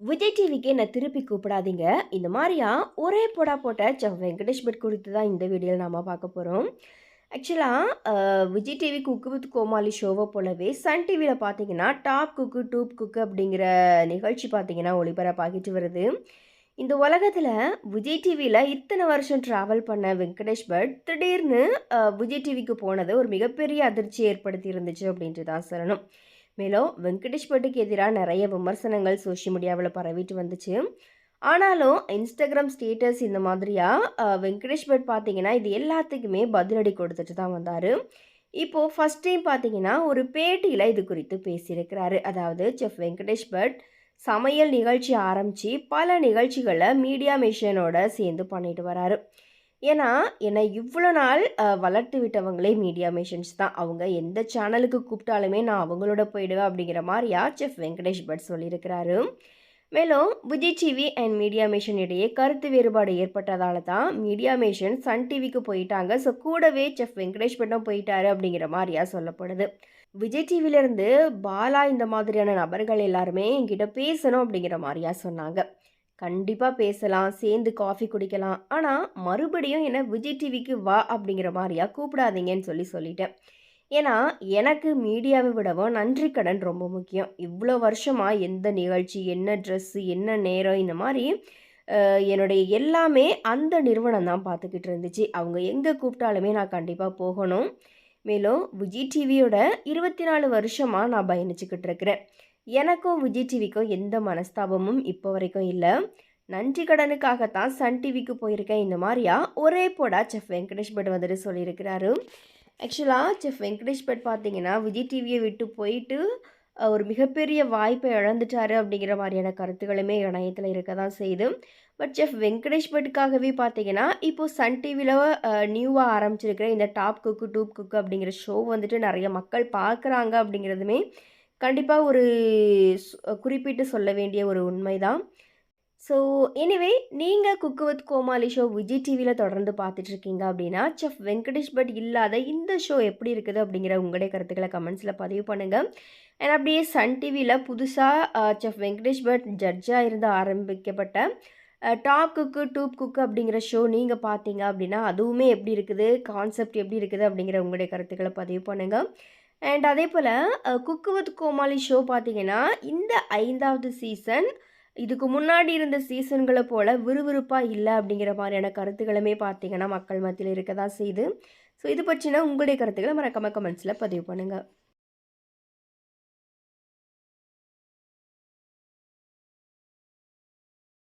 விஜய் டிவிக்கு என்னை திருப்பி கூப்பிடாதீங்க. இந்த மாதிரியா? ஒரே போடா போட்ட செஃப் வெங்கடேஷ் பட் குறித்து தான் இந்த வீடியோவில் நாம் பார்க்க போகிறோம் ஆக்சுவலாக Vijay TV cook with Comali ஷோவை போலவே சன் டிவியில் பார்த்தீங்கன்னா டாப் குக்கு டூப் குக்கு அப்படிங்கிற நிகழ்ச்சி பார்த்தீங்கன்னா ஒளிபரப்பாகிட்டு வருது. இந்த உலகத்தில் விஜய் டிவியில் இத்தனை வருஷம் ட்ராவல் பண்ண வெங்கடேஷ் பட் திடீர்னு விஜய் டிவிக்கு போனது ஒரு மிகப்பெரிய அதிர்ச்சி ஏற்படுத்தி இருந்துச்சு அப்படின்ட்டு தான் சொல்லணும். மேலும் வெங்கடேஷ் பட்டுக்கு எதிராக நிறைய விமர்சனங்கள் சோஷியல் மீடியாவில் பரவிட்டு வந்துச்சு. ஆனாலும் இன்ஸ்டாகிராம் ஸ்டேட்டஸ் இந்த மாதிரியா வெங்கடேஷ் பட் பார்த்தீங்கன்னா இது எல்லாத்துக்குமே பதிலடி கொடுத்துட்டு தான் வந்தார். இப்போது ஃபஸ்ட் டைம் பார்த்தீங்கன்னா ஒரு பேட்டியில் இது குறித்து பேசியிருக்கிறாரு. அதாவது செஃப் வெங்கடேஷ் பட் சமையல் நிகழ்ச்சி ஆரம்பித்து பல நிகழ்ச்சிகளை மீடியா மிஷனோட சேர்ந்து பண்ணிட்டு வராரு. ஏன்னா என்னை இவ்வளோ நாள் வளர்த்து விட்டவங்களே மீடியா மிஷன்ஸ் தான். அவங்க எந்த சேனலுக்கு கூப்பிட்டாலுமே நான் அவங்களோட போயிடுவேன் அப்படிங்கிற மாதிரியா செஃப் வெங்கடேஷ் பட் சொல்லியிருக்கிறாரு. மேலும் Vijay TV and Media Masons இடையே கருத்து வேறுபாடு ஏற்பட்டதால தான் மீடியா மிஷன் சன் டிவிக்கு போயிட்டாங்க. ஸோ கூடவே செஃப் வெங்கடேஷ் பட்டம் போயிட்டாரு அப்படிங்கிற மாதிரியா சொல்லப்படுது. விஜய் டிவிலேருந்து பாலா இந்த மாதிரியான நபர்கள் எல்லாருமே என்கிட்ட பேசணும் அப்படிங்கிற மாதிரியா சொன்னாங்க. கண்டிப்பாக பேசலாம் சேர்ந்து காஃபி குடிக்கலாம். ஆனால் மறுபடியும் என்னை விஜய் டிவிக்கு வா அப்படிங்கிற மாதிரியா கூப்பிடாதீங்கன்னு சொல்லி சொல்லிட்டேன். ஏன்னா எனக்கு மீடியாவை விடவும் நன்றி கடன் ரொம்ப முக்கியம். இவ்வளோ வருஷமாக எந்த நிகழ்ச்சி என்ன ட்ரெஸ்ஸு என்ன நேரம் இந்த மாதிரி என்னுடைய எல்லாமே அந்த நிறுவனம் தான் பார்த்துக்கிட்டு இருந்துச்சு. அவங்க எங்கே கூப்பிட்டாலுமே நான் கண்டிப்பாக போகணும். மேலும் விஜய் டிவியோட இருபத்தி நாலு வருஷமாக நான் பயணிச்சுக்கிட்டு இருக்கிறேன் எனக்கும் விஜய் டிவிக்கும் எந்த மனஸ்தாபமும் இப்போ வரைக்கும் இல்லை. நன்றி கடனுக்காகத்தான் சன் டிவிக்கு போயிருக்கேன் இந்த மாதிரியா ஒரே போடா செஃப் வெங்கடேஷ் பட் வந்துட்டு சொல்லியிருக்கிறாரு. ஆக்சுவலாக செஃப் வெங்கடேஷ் பட் பார்த்தீங்கன்னா விஜய் டிவியை விட்டு போயிட்டு ஒரு மிகப்பெரிய வாய்ப்பை இழந்துட்டாரு அப்படிங்கிற மாதிரியான கருத்துக்களுமே இணையத்தில் இருக்க தான் செய்யுது. பட் செஃப் வெங்கடேஷ் பட்டுக்காகவே பார்த்தீங்கன்னா இப்போது சன் டிவியில் நியூவாக ஆரம்பிச்சிருக்கிற இந்த டாப் குக்கு டூப் குக்கு அப்படிங்கிற ஷோ வந்துட்டு நிறைய மக்கள் பார்க்குறாங்க அப்படிங்கிறதுமே கண்டிப்பாக ஒரு குறிப்பிட்டு சொல்ல வேண்டிய ஒரு உண்மை தான் ஸோ எனிவே நீங்கள் cook with Comali show Vijay டிவியில் தொடர்ந்து பார்த்துட்ருக்கீங்க அப்படின்னா செஃப் வெங்கடேஷ் பட் இல்லாத இந்த ஷோ எப்படி இருக்குது அப்படிங்கிற உங்களுடைய கருத்துக்களை கமெண்ட்ஸில் பதிவு பண்ணுங்கள் அண்ட் அப்படியே சன் டிவியில் புதுசாக செஃப் வெங்கடேஷ் பட் ஜட்ஜாக இருந்து ஆரம்பிக்கப்பட்ட டாப் குக்கு டூப் குக்கு அப்படிங்கிற ஷோ நீங்கள் பார்த்தீங்க அப்படின்னா அதுவுமே எப்படி இருக்குது கான்செப்ட் எப்படி இருக்குது அப்படிங்கிற உங்களுடைய கருத்துக்களை பதிவு பண்ணுங்கள் அண்ட் அதே போல் குக்கு வித் கோமாளி ஷோ பார்த்தீங்கன்னா இந்த ஐந்தாவது சீசன் இதுக்கு முன்னாடி இருந்த சீசன்களை போல் விறுவிறுப்பாக இல்லை அப்படிங்கிற மாதிரியான கருத்துக்களுமே பார்த்தீங்கன்னா மக்கள் மத்தியில் இருக்க தான் செய்யுது. ஸோ இது பற்றின உங்களுடைய கருத்துக்களை மறக்காம கமெண்ட்ஸில் பதிவு பண்ணுங்கள்